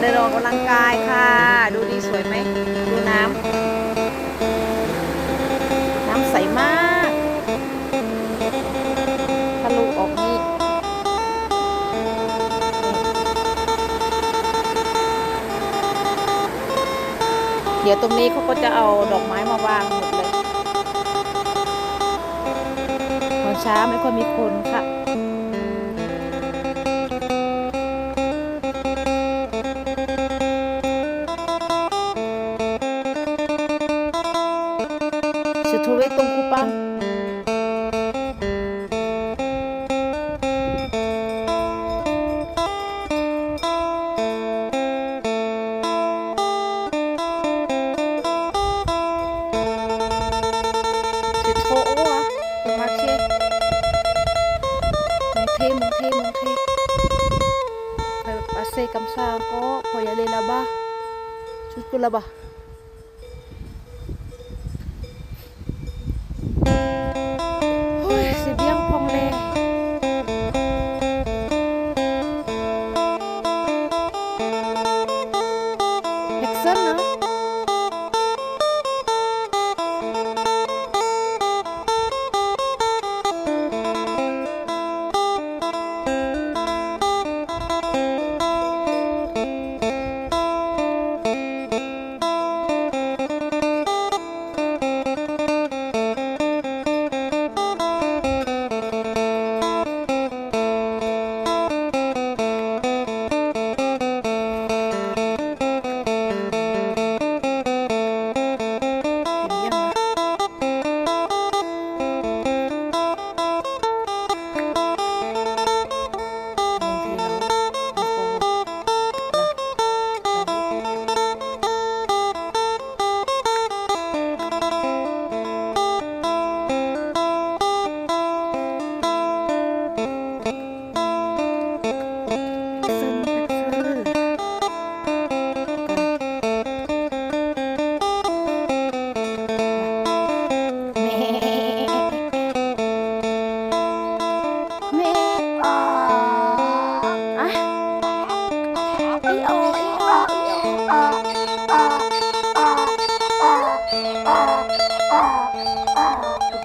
เดินออกกำลังกายค่ะ ดูดีสวยไหม ดูน้ำ น้ำใสมากทะลุออกนี่เดี๋ยวตรงนี้เขาก็จะเอาดอกไม้มาวางหมดเลยตอนเช้าไม่ค่อยมีคนค่ะ sakit. Kaya pasay kamsahan ko, kuya lila ba? Sus ko la ba?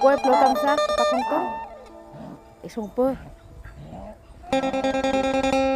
Sungpur, pelutam sa, kapakungkong. Isungpur. Thank you.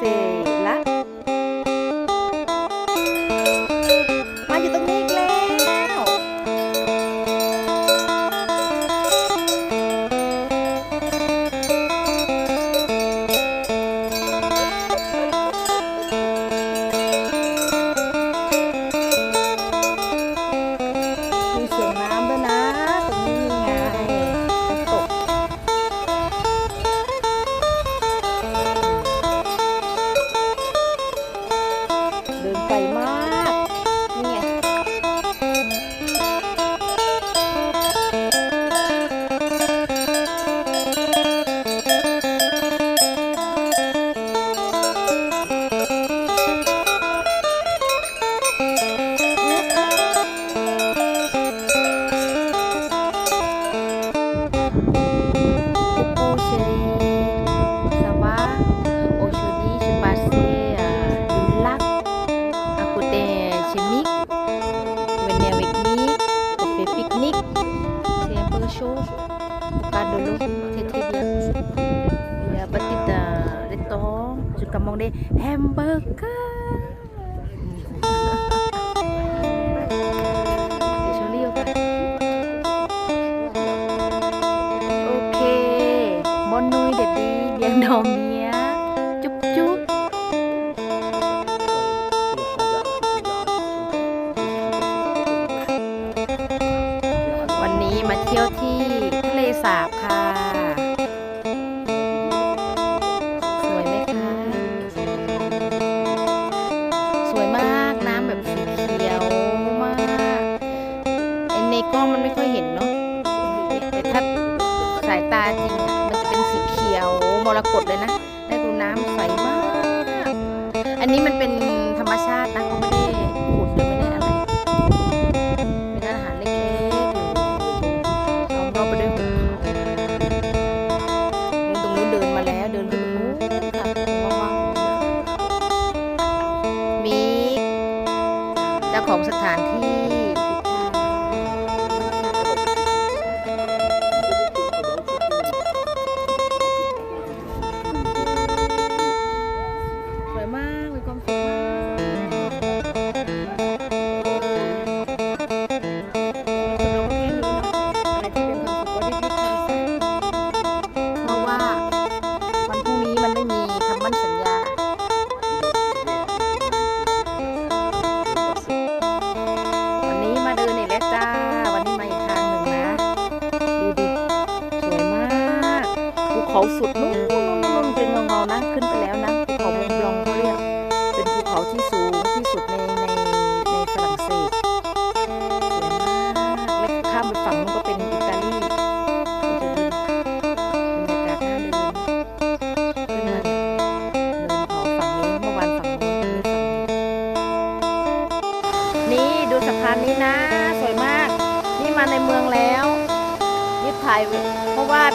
Dice... กับมองได้แฮมเบอร์เกอร์โอเคมอนนุยเด็ดดีเบีงดอมเนี้ยจุ๊บจุ๊บวันนี้มาเที่ยวที่ทะเลสาบ ไม่ค่อยเห็นเนาะแต่ถ้าสายตาจริงอะมันจะเป็นสีเขียวมรกตเลยนะได้ดูน้ำใสมาก อันนี้มันเป็นธรรมชาตินะากมีความสุขมาก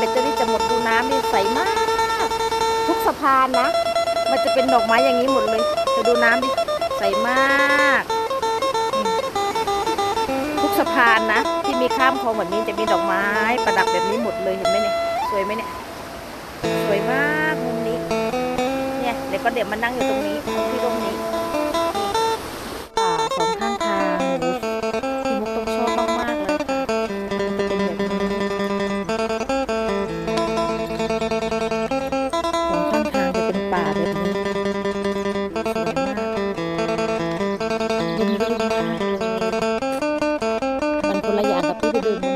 ตเตอรี่จะหมดดูน้ำนี่ใสมาก ทุกสะพานนะ มันจะเป็นดอกไม้อย่างนี้หมดเลยจะดูน้ำดิใสมาก ทุกสะพานนะ ที่มีข้ามคลองแบบนี้จะมีดอกไม้ ประดับแบบนี้หมดเลยเห็นไหมเนี่ยสวยไหมเนี่ยสวยมากมุมนี้ เนี่ยเด็กยวก็เดี๋ยวมานั่งอยู่ตรงนี้ที่ร่มนี้ আপনাকে